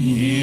Yeah.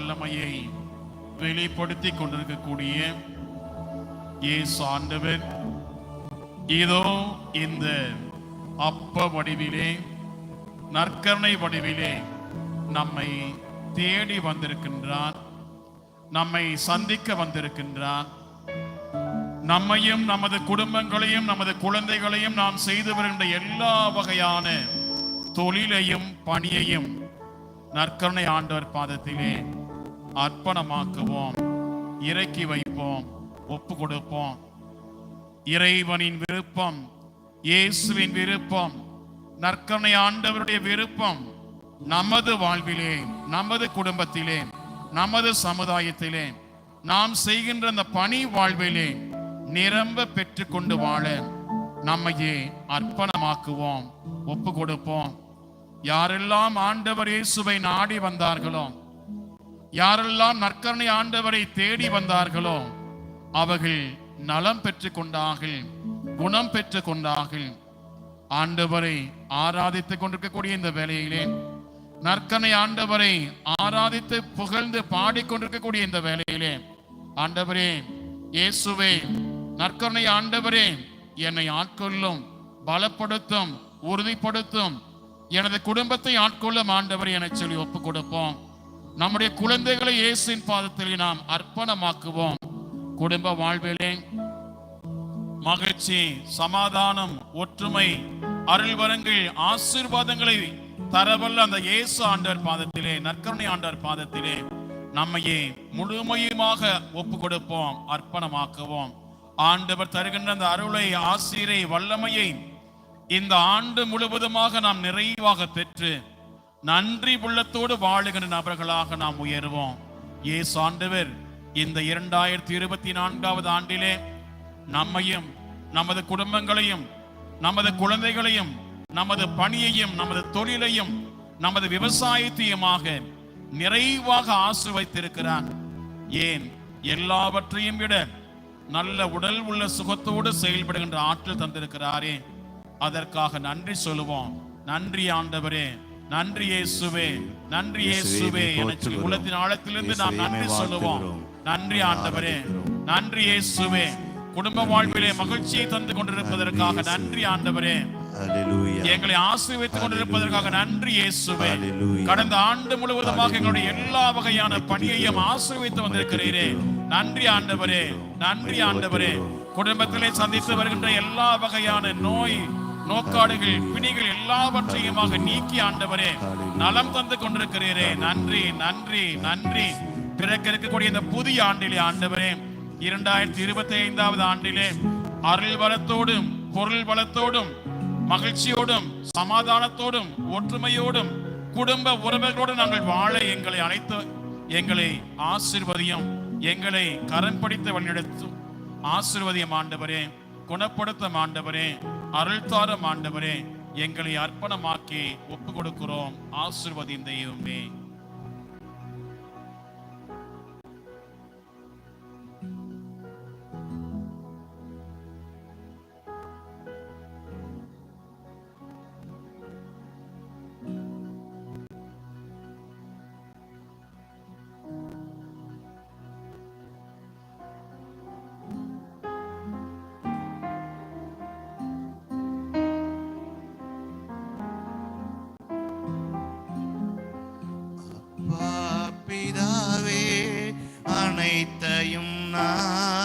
வல்லமையை வெளிப்படுத்தி கொண்டிருக்கக்கூடிய இயேசு ஆண்டவர். இதோ இந்த அப்ப வடிவிலே நற்கருணை வடிவிலே நம்மை தேடி வந்திருக்கின்றார். நம்மை சந்திக்க வந்திருக்கின்றார். நம்மையும் நமது குடும்பங்களையும் நமது குழந்தைகளையும் நாம் செய்து வருகின்ற எல்லா வகையான தொழிலையும் பணியையும் நற்கருணை ஆண்டவர் பாதத்திலே அர்ப்பணமாக்குவோம். இறக்கி வைப்போம். ஒப்பு கொடுப்போம் இறைவனின் விருப்பம் இயேசுவின் விருப்பம் நற்கனை ஆண்டவருடைய விருப்பம் நமது வாழ்விலே நமது குடும்பத்திலே நமது சமுதாயத்திலே நாம் செய்கின்ற அந்த பணி வாழ்விலே நிரம்ப பெற்றுக்கொண்டு வாழ நம்மையே அர்ப்பணமாக்குவோம் ஒப்பு கொடுப்போம் யாரெல்லாம் ஆண்டவர் இயேசுவை நாடி வந்தார்களோ யாரெல்லாம் நற்கரணை ஆண்டவரை தேடி வந்தார்களோ அவர்கள் நலம் பெற்றுக் கொண்டார்கள் குணம் பெற்றுக் கொண்டார்கள் ஆண்டவரை ஆராதித்துக் கொண்டிருக்கக்கூடிய இந்த வேலையிலே நற்கனை ஆண்டவரை ஆராதித்து புகழ்ந்து பாடிக்கொண்டிருக்கக்கூடிய இந்த வேலையிலே ஆண்டவரே இயேசுவே நற்கருணை ஆண்டவரே என்னை ஆட்கொள்ளும் பலப்படுத்தும் உறுதிப்படுத்தும் எனது குடும்பத்தை ஆட்கொள்ளும் ஆண்டவர் என சொல்லி ஒப்பு கொடுப்போம் நம்முடைய குழந்தைகளை இயேசுவின் பாதத்தில் நாம் அர்ப்பணமாக்குவோம். குடும்ப வாழ்விலே மகிழ்ச்சி சமாதானம் ஒற்றுமை அருள்வரங்கள் ஆசீர்வாதங்களை தரவல்ல அந்த இயேசு ஆண்டார் பாதத்திலே நற்கருணை ஆண்டார் பாதத்திலே நம்மையே முழுமையுமாக ஒப்பு கொடுப்போம் அர்ப்பணமாக்குவோம். ஆண்டவர் தருகின்ற அந்த அருளை ஆசிரியை வல்லமையை இந்த ஆண்டு முழுவதுமாக நாம் நிறைவாக பெற்று நன்றி உள்ளத்தோடு வாழுகின்ற நபர்களாக நாம் உயர்வோம். ஏ ஆண்டவர் இந்த இரண்டாயிரத்தி இருபத்தி நான்காவது ஆண்டிலே நம்மையும் நமது குடும்பங்களையும் நமது குழந்தைகளையும் நமது பணியையும் நமது தொழிலையும் நமது விவசாயத்தையுமாக நிறைவாக ஆசிர்வைத்திருக்கிறார் ஏன்? எல்லாவற்றையும் விட நல்ல உடல் உள்ள சுகத்தோடு செயல்படுகின்ற ஆற்றல் தந்திருக்கிறாரே. அதற்காக நன்றி சொல்லுவோம். நன்றி ஆண்டவரே. நன்றி இயேசுவே நன்றி இயேசுவே என சொல்லி உள்ளத்தின் ஆழத்திலிருந்து நாம் நன்றி சொல்லுவோம். நன்றி ஆண்டவரே நன்றி இயேசுவே. குடும்ப வாழ்விலே மகிழ்ச்சியை தந்து கொண்டிருப்பதற்காக நன்றி ஆண்டவரே. எங்களை ஆசீர்வதித்துக் கொண்டிருப்பதற்காக நன்றி இயேசுவே. கடந்த ஆண்டு முழுவதுமாக எங்களுடைய எல்லா வகையான பணியையும் ஆசீர்வதித்து வந்திருக்கிறீரே. நன்றி ஆண்டவரே. நன்றி ஆண்டவரே. குடும்பத்திலே சந்தித்து வருகின்ற எல்லா வகையான நோய் நோக்காடுகள் பிணிகள் எல்லாவற்றையுமாக நீக்கி ஆண்டவரே நலம் தந்து கொண்டிருக்கிறீரே. நன்றி நன்றி நன்றி. பிறக்க இருக்கக்கூடிய இந்த புதிய ஆண்டிலே ஆண்டவரே இரண்டாயிரத்தி இருபத்தி ஐந்தாவது ஆண்டிலே அருள் பலத்தோடும் பொருள் பலத்தோடும் மகிழ்ச்சியோடும் சமாதானத்தோடும் ஒற்றுமையோடும் குடும்ப உறவுகளோடு நாங்கள் வாழ எங்களை அழைத்து எங்களை ஆசிர்வதியும் எங்களை கரம் பிடித்து வழிநடத்தும். ஆசிர்வதியம் ஆண்டவரே. குணப்படுத்தும் ஆண்டவரே அருள்தார மாண்டவரே ஆண்டவரே எங்களை அர்ப்பணமாக்கி ஒப்பு கொடுக்கிறோம் ஆசிர்வதியும் தெய்வமே அனைத்தையும் நான்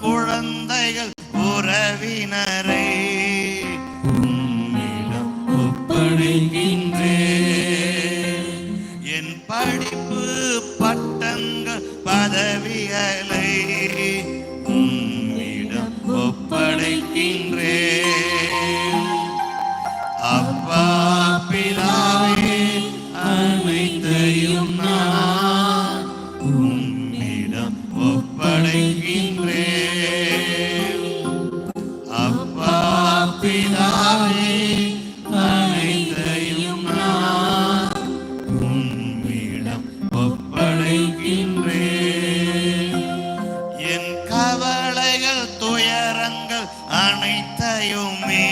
குழந்தைகள் உறவினரை. என் படிப்பு பட்டங்கள் பதவிகளை உம்மிடம் ஒப்படைக்கின்றேன் அப்பா பிலா அனைத்தையுமே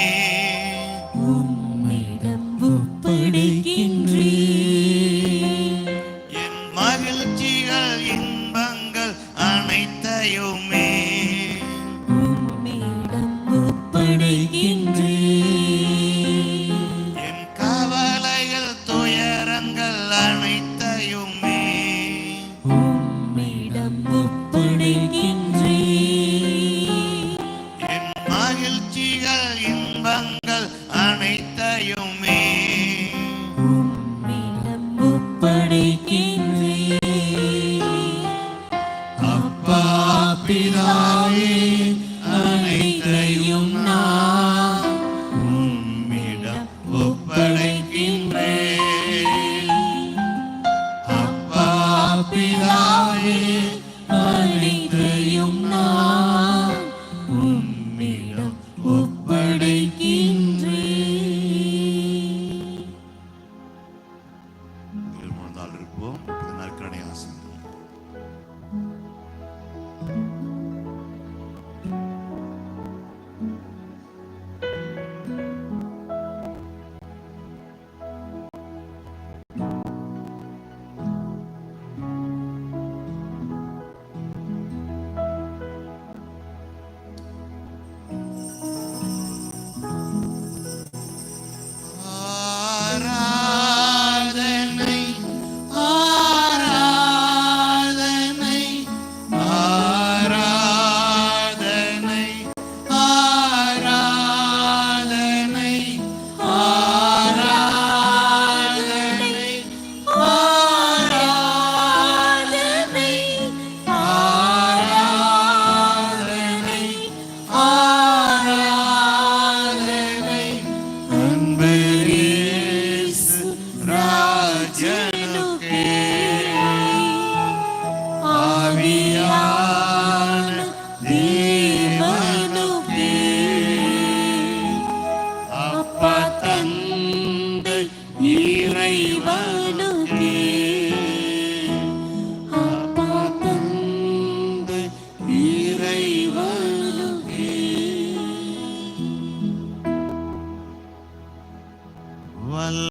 Bidali